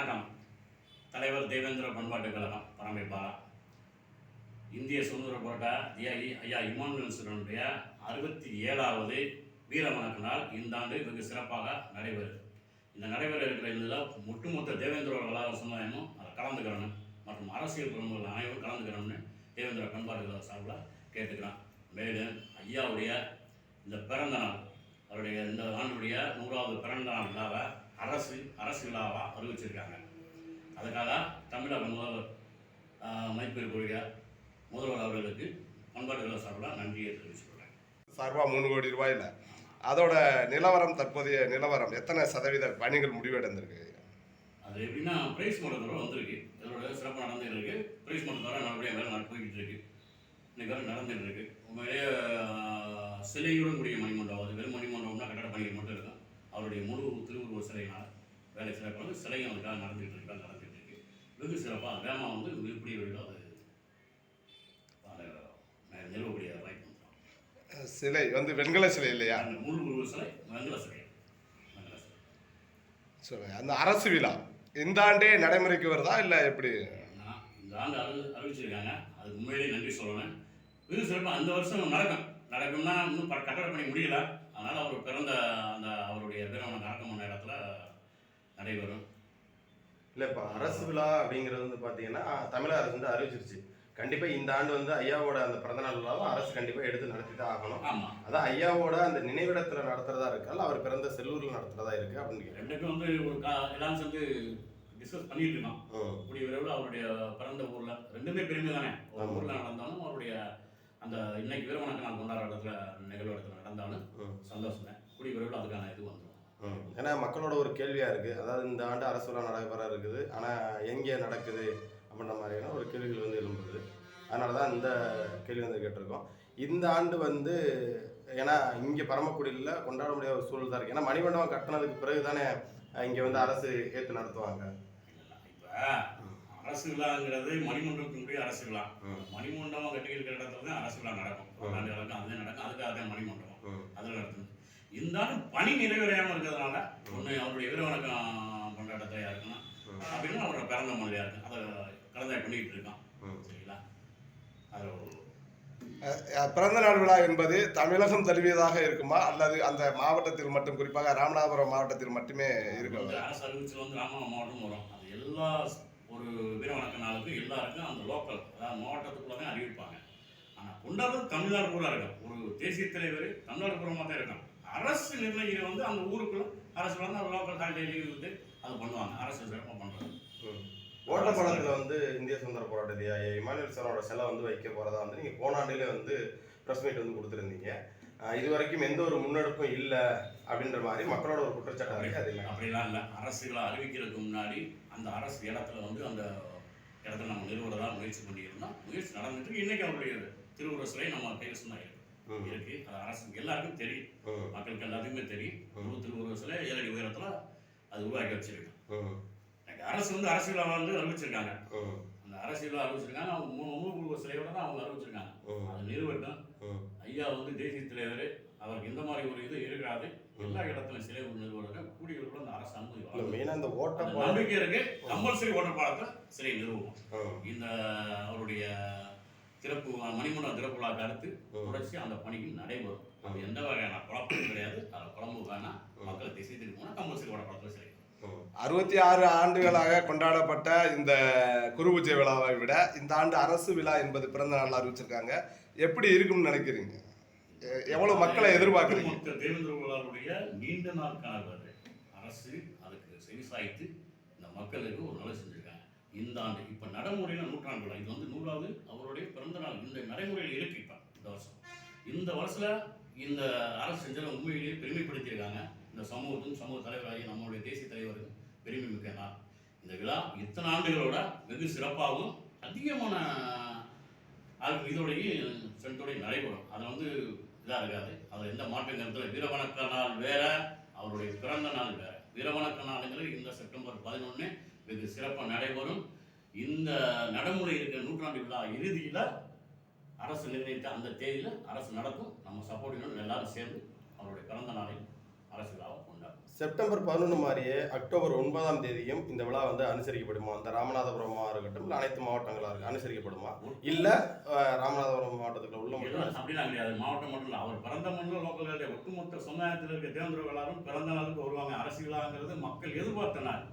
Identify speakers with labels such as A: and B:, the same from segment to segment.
A: வணக்கம். தலைவர் தேவேந்திர பண்பாட்டு கழகம் பரமைப்பாளா இந்திய சுதந்திர போராட்ட தியாகி ஐயா இமானுவேல்சனுடைய அறுபத்தி ஏழாவது வீர வணக்க நாள் இந்த ஆண்டு வெகு சிறப்பாக நடைபெறுது. இந்த நடைபெற இருக்கிற இதில் ஒட்டுமொத்த தேவேந்திர கழக சமுதாயமும் அதை கலந்துக்கிறணும் மற்றும் அரசியல் பிரமுகர்கள் அனைவரும் கலந்துக்கிறோம்னு தேவேந்திர பண்பாட்டு கழக சார்பில் கேட்டுக்கிறான் மேலும் ஐயாவுடைய இந்த பிறந்த நாள் அவருடைய இந்த ஆண்டுடைய நூறாவது பிறந்த நாள் விழாவை அரசு அரசு விழாவாக அறிவிச்சிருக்காங்க அதுக்காக தமிழக முதல்வர் ஆஹ், மதிப்பிற்குரிய முதல்வர் அவர்களுக்கு பண்பாட்டுகள் சார்பில் நன்றியை தெரிவிச்சுக்கிறேன்
B: சார்பா மூணு கோடி ரூபாயில். அதோட நிலவரம் தற்போதைய நிலவரம் எத்தனை சதவீத பணிகள் முடிவடைந்திருக்கு?
A: அது எப்படின்னா பிரைஸ் மட்டும் தவிர வந்திருக்கு. இதோட சிறப்பாக நடந்துட்டு இருக்கு. பிரைஸ் மட்டும் தவிர நல்லபடியாக வேலை போய்கிட்டு இருக்கு. இன்னைக்கு வரை நடந்துட்டு இருக்கு. உண்மையிலேயே ஆஹ், சிலையுடன் கூடிய மணிமண்டபம் அது வெறும் மணிமண்டபம்னா கட்டட பணிகள் மட்டும் இருக்கும் அவருடைய முழு திருவுருவ சிலையினால் வேலை சிறப்பாக சிலையும் அதுக்காக நடந்துகிட்டு இருக்கு நடந்துகிட்டு இருக்கு. வெகு சிறப்பாக வேமா வந்து விருப்படி வழியில் அது நிறுவக்கூடிய வாய்ப்பு
B: சிலை வந்து வெண்கல சிலை இல்லையா?
A: முழு சிலை வெங்கல சிலை.
B: சொல்லுங்க அந்த அரசு விழா இந்த ஆண்டே நடைமுறைக்கு வருதா இல்லை எப்படி?
A: இந்த ஆண்டு அறி அறிவிச்சிருக்காங்க. அதுக்கு உண்மையிலேயே நன்றி சொல்லணும். வெகு சிறப்பாக அந்த வருஷம் நடக்கும். நடக்கும்னா இன்னும் ப- கட்டட பணி முடியல. அதனால் அவர் பிறந்த அந்த அவருடைய பண்ண இடத்துல நடைபெறும்.
C: இல்லை இப்போ அரசு விழா அப்படிங்கிறது வந்து பார்த்தீங்கன்னா தமிழக அரசு வந்து அறிவிச்சிருச்சு. கண்டிப்பாக இந்த ஆண்டு வந்து ஐயாவோட அந்த பிறந்தநாள் விழாவும் அரசு கண்டிப்பாக எடுத்து நடத்தி தான் ஆகணும்.
A: ஆமாம்
C: அதான் ஐயாவோட அந்த நினைவிடத்தில் நடத்துறதா இருக்கா. அவர் பிறந்த செல்லூரில் நடத்துறதா இருக்கு அப்படின்னு
A: ரெண்டுக்கும் வந்து ஒரு கா எல்லாரும் சேர்ந்து டிஸ்கஸ் பண்ணிட்டு இருக்கோம். கூடிய விரைவில் அவருடைய பிறந்த ஊரில் ரெண்டுமே பெருமை தானே? ஒரு. ஊரில் நடந்தாலும் அவருடைய அந்த இன்னைக்கு வீரவணக்க நாள் கொண்டாடுற இடத்துல நிகழ்வு இடத்துல நடந்தாலும். சந்தோஷம் தான் கூடிய விரைவில் அதுக்கான இது வந்துடும்.
C: ஏன்னா மக்களோட ஒரு கேள்வியா இருக்கு. அதாவது இந்த ஆண்டு அரசு விழா நடைபெற இருக்குது. ஆனா எங்கே நடக்குது அப்படின்ற மாதிரியான ஒரு கேள்விகள் வந்து எழும்புது. அதனால தான் இந்த கேள்வி வந்து கேட்டிருக்கோம். இந்த ஆண்டு வந்து ஏன்னா இங்கே பரமக்குடியில் கொண்டாட முடியாத ஒரு சூழல் தான் இருக்கு. ஏன்னா மணிமண்டபம் கட்டினதுக்கு பிறகு தானே இங்கே வந்து அரசு ஏற்று நடத்துவாங்க.
A: அரசு விழாங்கிறது மணிமண்டபத்தினுடைய அரசு விழா. மணிமண்டபம் கட்டி இருக்கிற இடத்துல தான் அரசு விழா நடக்கும். பல்லாண்டு நடக்கும் அதுதான் நடக்கும். அதுக்காக தான் மணிமண்டபம். அதில் நடக்கும் இருந்தாலும் பணி நிறைவேறாமல் இருக்கிறதுனால ஒன்று அவருடைய வீரவணக்கம் பண்ற இடத்தையா இருக்கணும். அப்படின்னு அவரோட பிறந்த மொழியா இருக்கும் அதை கலந்தாய் பண்ணிட்டு இருக்கான். சரிங்களா? அது ஒரு
B: பிறந்த நாள் விழா என்பது தமிழகம் தழுவியதாக இருக்குமா? அல்லது அந்த மாவட்டத்தில் மட்டும் குறிப்பாக ராமநாதபுரம் மாவட்டத்தில் மட்டுமே இருக்கிறதா?
A: அரசு அறிவிச்சில் வந்து ராமநாதபுரம் மாவட்டம் வரும். அது எல்லா ஒரு வீரவணக்க நாளுக்கு எல்லாருக்கும் அந்த லோக்கல் அதாவது மாவட்டத்துக்குள்ள தான் அறிவிப்பாங்க. ஆனால் கொண்டாடுறது தமிழ்நாடு பூரா இருக்கும். ஒரு தேசிய தலைவர் தமிழ்நாடு பூரமாக தான் இருக்கும் அரசு நிர்ணயிக்கிற வந்து அந்த ஊருக்குள்ள அரசு வந்து அந்த லோக்கல் ஹாலிடே வந்து அது பண்ணுவாங்க. அரசு சிறப்பாக பண்ணுறது
C: ம். ஓட்டப்பழத்தில் வந்து இந்திய சுதந்திர போராட்ட தியாகி இமானுவேல் சாரோட சிலை வந்து வைக்க போறதா வந்து நீங்க போன ஆண்டிலே வந்து ப்ரெஸ் மீட் வந்து கொடுத்துருந்தீங்க. இது வரைக்கும் எந்த ஒரு முன்னெடுப்பும் இல்லை அப்படின்ற மாதிரி மக்களோட ஒரு குற்றச்சாட்டு இருக்கு அது இல்லை.
A: அப்படிலாம் இல்லை. அரசுகளை அறிவிக்கிறதுக்கு முன்னாடி அந்த அரசு இடத்துல வந்து அந்த இடத்துல நம்ம நிறுவனதா முயற்சி பண்ணியிருந்தோம். முயற்சி நடந்துட்டு. இன்னைக்கு அவருடைய திருவுருவ சிலை நம்ம கைவசம் தான் இருக்கு அது அரசு எல்லாருக்கும் தெரியும். மக்களுக்கு எல்லாத்துக்குமே தெரியும். முழு திருவுருவ சிலை ஏழடி உயரத்துல அது உருவாக்கி வச்சிருக்கு
C: ம்.
A: எனக்கு அரசு வந்து அரசு விழா வந்து அறிவிச்சிருக்காங்க. அந்த அரசு விழா அறிவிச்சிருக்காங்க அவங்க மூணு மூணு உருவ சிலையோட தான் அவங்க அறிவிச்சிருக்காங்க. அது நிறுவட்டும்
C: ம்.
A: ஐயா வந்து தேசிய தலைவர் அவருக்கு இந்த மாதிரி ஒரு இது இருக்காது எல்லா இடத்துலையும் சிலை ஒரு நிறுவனம் கூடியவர்களும் அந்த அரசு அனுமதி
C: இல்ல
A: வழங்கும்.
C: மெயினா இந்த
A: அந்த
C: ஓட்டப்பழம்
A: நம்பிக்கை இருக்கு கம்பல்சரி ஓட்டர் பாலத்தை சிலை நிறுவுவோம்
C: ம்.
A: இந்த அவருடைய திறப்பு மணிமண்டபம் திறப்பு விழாக்கு அடுத்து. தொடர்ச்சி அந்த பணிக்கு நடைபெறும். அது எந்த வகையான குழப்பமும் கிடையாது. அதில் குழம்பு வேணா மக்களை திசை திருப்பினா கம்பல்சரி ஓட்டர் பாலத்தில் சிலை
C: ம்.
B: அறுபத்தி ஆறு ஆண்டுகளாக கொண்டாடப்பட்ட இந்த குருபூஜை விழாவை விட இந்த ஆண்டு அரசு விழா என்பது பிறந்த நாள் அறிவிச்சிருக்காங்க. எப்படி இருக்கும்னு நினைக்கிறீங்க? எவ்வளவு மக்களை எதிர்பார்க்குறீங்க?
A: தேவேந்திர விழாவுடைய நீண்ட நாள் கனவு அரசு அதுக்கு செவிசாய்த்து இந்த மக்களுக்கு ஒரு நல்ல செஞ்சிருக்காங்க இந்த ஆண்டு இப்போ நடைமுறையில் நூற்றாண்டு விழா இது வந்து நூறாவது அவருடைய பிறந்த நாள். இந்த நடைமுறையில் இருக்கு இப்போ இந்த வருஷம். இந்த வருஷத்தில் இந்த அரசு செஞ்சதை உண்மையிலேயே பெருமைப்படுத்தியிருக்காங்க. இந்த சமூகத்தும் சமூக தலைவராகி நம்மளுடைய தேசிய தலைவரும் பெருமை மிக்க நாள். இந்த விழா இத்தனை ஆண்டுகளோட வெகு சிறப்பாகவும் அதிகமான ஆள் இதோடையும் சென்டோடையும் நடைபெறும். அதில் வந்து இதாக இருக்காது. அதில் எந்த மாற்றம் நேரத்தில் வீரவணக்க நாள் வேற அவருடைய பிறந்த நாள் வேற. வீரவணக்க நாளுங்கிறது இந்த செப்டம்பர் பதினொன்று வெகு சிறப்பாக நடைபெறும். இந்த நடைமுறை இருக்கிற நூற்றாண்டு விழா இறுதியில் அரசு நிர்ணயித்த அந்த தேதியில் அரசு நடக்கும். நம்ம சப்போர்ட்டினோடு எல்லாரும் சேர்ந்து அவருடைய பிறந்த நாளை அரசு விழாவை கொண்டாடும்
C: செப்டம்பர் பதினொன்று மாதிரியே அக்டோபர் ஒன்பதாம் தேதியும் இந்த விழா வந்து அனுசரிக்கப்படுமா? அந்த ராமநாதபுரமா இருக்கட்டும் இல்லை அனைத்து மாவட்டங்களா இருக்கு. அனுசரிக்கப்படுமா? இல்ல ராமநாதபுரம் மாவட்டத்துக்குள்ள உள்ள
A: அப்படிலாம் கிடையாது. மாவட்டம் மட்டும் இல்லை அவர் பிறந்த மண்ணில் லோக்கல் ஒட்டுமொத்த சமுதாயத்தில் இருக்க தேவேந்திர எல்லாரும் பிறந்த நாளுக்கு வருவாங்க. அரசியலாங்கிறது மக்கள் எதிர்பார்த்த நாள்.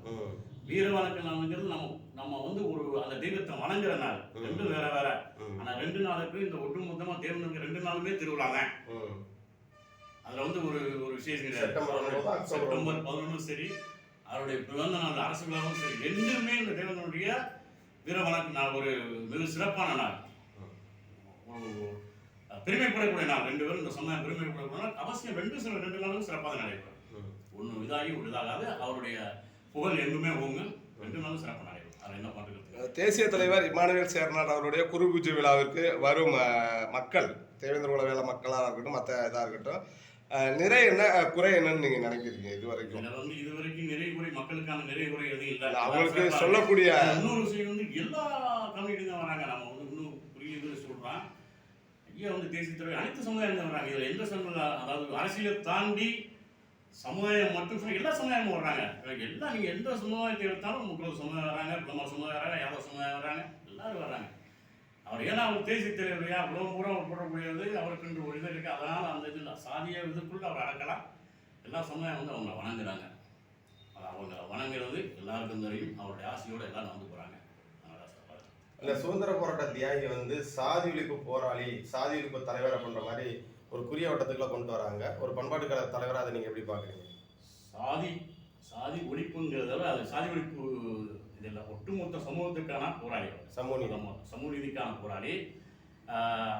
A: வீர வணக்க நாளுங்கிறது நம்ம நம்ம வந்து ஒரு அந்த தெய்வத்தை வணங்குற நாள்.
C: ம்.
A: ரெண்டும் வேற வேற. ஆனா ரெண்டு நாளுக்கு இந்த ஒட்டுமொத்தமா தேவனுக்கு ரெண்டு நாளுமே திருவிழாங்க. அதுல வந்து ஒரு ஒரு விசேஷம் கிடையாது.
C: செப்டம்பர்
A: பதினொன்றும் சரி அவருடைய பிறந்த நாள் அரசு விழாவும் சரி ரெண்டுமே இந்த தேவனுடைய வீர வணக்க நாள் ஒரு மிக சிறப்பான நாள். பெருமைப்படக்கூடிய நாள். ரெண்டு பேரும் இந்த சமயம் பெருமைப்படக்கூடிய நாள். அவசியம் ரெண்டு சில ரெண்டு நாளும் சிறப்பாக நடைபெறும். ஒன்று இதாகி ஒரு இதாகாது அவருடைய புகழ் எங்குமே ஓங்க. ரெண்டு நாளும் சிறப்பாக நடைபெறும் அதில் என்ன பண்ணுறது
B: தேசிய தலைவர் இமானுவேல் சேர்னாட் அவருடைய குரு பூஜை விழாவிற்கு வரும் மக்கள் தேவேந்திர குல வேலை மக்களாக இருக்கட்டும் மற்ற இதாக இருக்கட்டும் நிறை என்ன குறை என்னன்னு நீங்க நினைக்கிறீங்க இது வரைக்கும்?
A: இது வரைக்கும் நிறைய குறை மக்களுக்கான நிறைய குறை எதுவும் இல்லை.
B: அவங்களுக்கு
A: சிறப்பா
B: சொல்லக்கூடிய
A: இன்னொரு விஷயம் வந்து எல்லா கம்யூனிட்டி தான் வராங்க. நம்ம வந்து இன்னும் புரியுதுன்னு சொல்றோம். ஐயா வந்து தேசிய தலைவர் அனைத்து சமுதாயம் தான் வராங்க. இதுல எந்த சமுதாயம் அதாவது அரசியலை தாண்டி சமுதாயம் மட்டும் எல்லா சமுதாயமும் வர்றாங்க. எல்லாம் நீங்கள் எந்த சமுதாயத்தை எடுத்தாலும் முக்கிய சமுதாயம் வராங்க பிரம்ம சமுதாயம் வராங்க யாதவ சமுதாயம் வராங்க எல்லாரும் வராங்க அவர் ஏன்னா அவர் தேசிய தலைவரையா அவ்வளோ பூரா அவர் போடக்கூடியது அவருக்கு ஒரு இது இருக்குது அதனால் அந்த இது சாதிய இதுக்குள்ளே அவர் அடக்கலாம். எல்லா சமுதாயம் வந்து அவங்கள வணங்குறாங்க. அது அவங்க வணங்குறது எல்லாருக்கும் தெரியும். அவருடைய ஆசையோடு எல்லாரும் வந்து போகிறாங்க
C: அந்த சுதந்திர போராட்ட தியாகி வந்து சாதி ஒழிப்பு போராளி சாதி ஒழிப்பு தலைவர் அப்படின்ற மாதிரி ஒரு குறிய வட்டத்துக்குள்ள கொண்டு வராங்க. ஒரு பண்பாட்டு கழக தலைவரா அதை நீங்க எப்படி பாக்குறீங்க
A: சாதி சாதி ஒழிப்புங்கிறத விட அது சாதி ஒழிப்பு இது இல்லை ஒட்டுமொத்த சமூகத்துக்கான போராளி.
C: சமூக நீதி.
A: சமூக நீதிக்கான போராளி.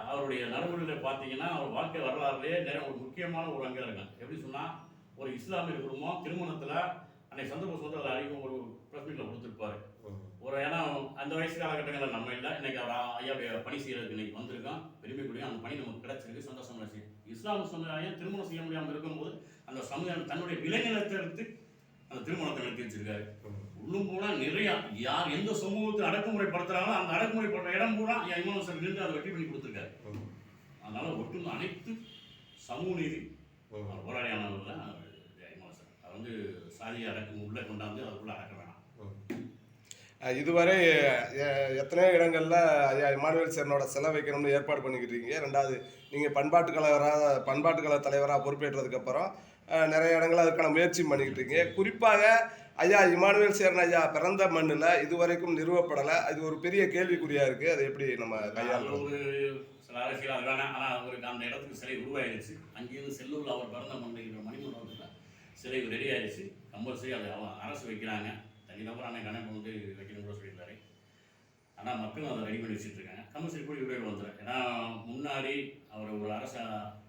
A: அவருடைய நடைமுறையில் பார்த்தீங்கன்னா அவர் வாழ்க்கை வரலாறுலேயே நிறைய ஒரு முக்கியமான ஒரு அங்கம் இருக்கும் எப்படி சொன்னால் ஒரு இஸ்லாமிய குடும்பம் திருமணத்தில் அன்னைக்கு சந்தர்ப்ப சொந்தத்தில் அறிவும் ஒரு பிரச்சனைகளை கொடுத்துருப்பாரு.
C: ம்.
A: ஒரு ஏன்னா அந்த வயசு காலகட்டங்களில் நம்ம இல்லை. இன்னைக்கு அவர் ஐயாவுடைய பணி செய்யறதுக்கு இன்னைக்கு வந்திருக்கோம் பெருமைக்குரிய அந்த பணி நமக்கு கிடைச்சிருக்கு சந்தோஷம் ஆச்சு இஸ்லாம் சமுதாயம் திருமணம் செய்ய முடியாமல் இருக்கும்போது அந்த சமுதாயம் தன்னுடைய விளைநிலத்தை எடுத்து அந்த திருமணத்தை நடத்தி வச்சிருக்காரு
C: ம்.
A: இன்னும் பூரா நிறைய யார் எந்த சமூகத்தை அடக்குமுறைப்படுத்துறாங்களோ அந்த அடக்குமுறைப்படுற இடம் பூரா என் இமானுசர் நின்று அதை வெற்றி பண்ணி கொடுத்துருக்காரு. அதனால ஒட்டுமொத்த அனைத்து சமூக நீதி
C: ம்.
A: அவர் போராளியானவர்கள் இமானுசர் அது வந்து சாதியை அடக்கும் உள்ளே கொண்டாந்து அதுக்குள்ள அடக்க
B: இதுவரை எத்தனையோ இடங்கள்ல ஐயா இமானுவேல் சேர்னோட செலவு வைக்கணும்னு ஏற்பாடு பண்ணிக்கிட்டு இருக்கீங்க. ரெண்டாவது நீங்க பண்பாட்டு கழகராக பண்பாட்டு கழக தலைவராக பொறுப்பேற்றதுக்கு அப்புறம் அஹ், நிறைய இடங்கள்ல அதுக்கான முயற்சி பண்ணிக்கிட்டு இருக்கீங்க. குறிப்பாக ஐயா இமானுவேல் சேர்ன ஐயா பிறந்த மண்ணில் இதுவரைக்கும் நிறுவப்படலை. அது ஒரு பெரிய கேள்விக்குறியா இருக்கு. அது எப்படி நம்ம
A: அது
B: கையாளுறோம்
A: ஒரு சில அரசியல் அது வேணாம் ஆனால் அவருக்கு அந்த இடத்துக்கு சிலை உருவாயிருச்சு. அங்கேருந்து செல்லூரில் அவர் பிறந்த மண்ணுங்கிற மணிமண்டபத்தில் சிலை ரெடி ஆயிடுச்சு கம்பல்சரி அதை அரசு வைக்கிறாங்க. தனிநபர் அன்னைக்கு கணக்கு வந்து வைக்கணும் கூட சொல்லியிருந்தாரு. ஆனால் மக்களும் அதை ரெடி பண்ணி வச்சுட்டு இருக்காங்க கம்பல்சரி கூட விரைவில் வந்துடும் ஏன்னா முன்னாடி அவர் ஒரு அரச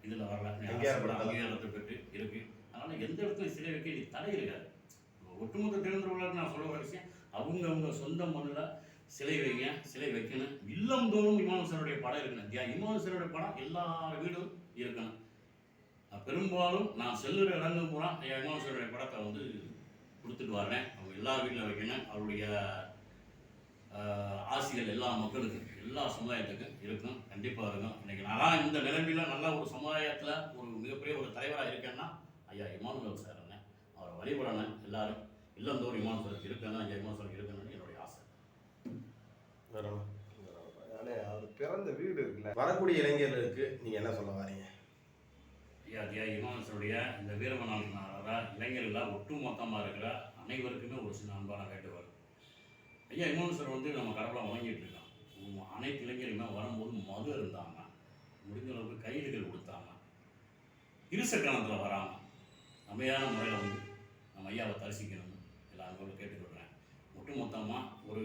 A: இதில் வரல. அங்கீகாரத்தை பெற்று இருக்கு. அதனால் எந்த இடத்துல சிலை வைக்க இனி தடை இருக்காது. ஒட்டுமொத்த தேர்ந்தவர்களுக்கு நான் சொல்ல விஷயம் அவங்க அவங்க சொந்த மண்ணில் சிலை வைங்க சிலை வைக்கணும். இல்லந்தோறும் இமானுசனுடைய படம் இருக்கணும். தியா இமானுசனுடைய படம் எல்லார் வீடும் இருக்கணும். பெரும்பாலும் நான் செல்லுற இடங்கள் பூரா என் இமானுசனுடைய படத்தை வந்து கொடுத்துட்டு வரேன் அவங்க எல்லா வீட்டில் வைக்கணும். அவருடைய ஆசிகள் எல்லா மக்களுக்கும் எல்லா சமுதாயத்துக்கும் இருக்கும். கண்டிப்பாக இருக்கும். இன்னைக்கு நான் இந்த நிலைமையில நல்ல ஒரு சமுதாயத்தில் ஒரு மிகப்பெரிய ஒரு தலைவராக இருக்கேன்னா ஐயா இமானுவேல் சார் அண்ணன். அவரை வழிபடணும் எல்லாரும். இல்லந்தோறும் இமானுசருக்கு இருக்கணும் ஐயா இமானுசருக்கு இருக்கணும்னு என்னுடைய ஆசை.
C: வேற என்ன?
B: அண்ணே, அவர் பிறந்த வீடு இருக்குல்ல
C: வரக்கூடிய இளைஞர்களுக்கு நீங்க என்ன சொல்ல வரீங்க?
A: ஐயா ஐயா இமானுசருடைய இந்த வீரமனாளராக இளைஞர்களாக ஒட்டுமொத்தமாக இருக்கிற அனைவருக்குமே ஒரு சின்ன அன்பான வேண்டுகோள். ஐயா இமானுசர் வந்து நம்ம கடவுளாக வணங்கிட்டு இருக்கோம் அனைத்து இளைஞருமே வரும்போது மது இருந்தாங்க முடிஞ்ச அளவுக்கு கைதுகள் கொடுத்தாங்க இருசக்கணத்தில் வராமல் அமையான முறையில் வந்து நம்ம ஐயாவை தரிசிக்கணும். எல்லா அன்பர்களும் கேட்டுக்கொள்கிறேன் ஒட்டுமொத்தமாக ஒரு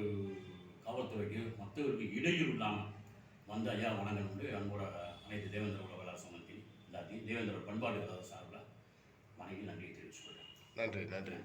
A: காவல்துறைக்கு மற்றவருக்கு இடையூறு இல்லாமல் வந்து ஐயா வணங்கணும்னு அன்போட அனைத்து தேவேந்திர உலக விளாச சமத்தி எல்லாத்தையும் தேவேந்திர பண்பாடு சார்பில் வணங்கி நன்றி
B: நன்றி நன்றி